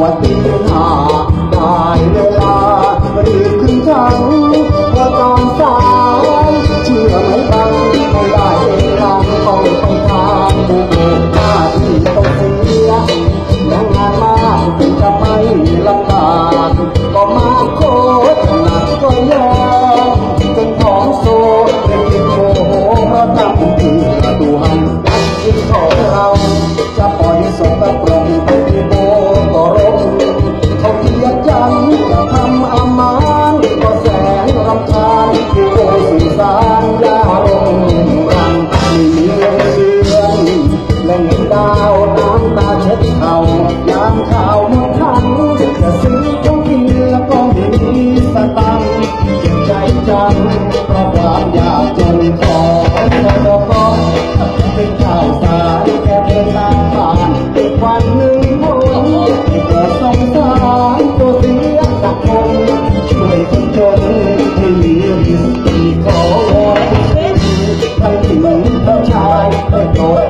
วติหาได้เลยางดาวรังเดือนเดือนแล่งดาวน้ำตาเช็ดเข่ายามข่าเมื่อทันจะซื้อกินแล้ก็ไม่มีสตังจ็บใจจังเพราะความอยากจนของทรมเป็นข้าวสารแค่เดินทางผ่านวันหนึ่งผมกิดสงสารตัวเสียสักคนช่วยคนจนให้มี những bông trái tôi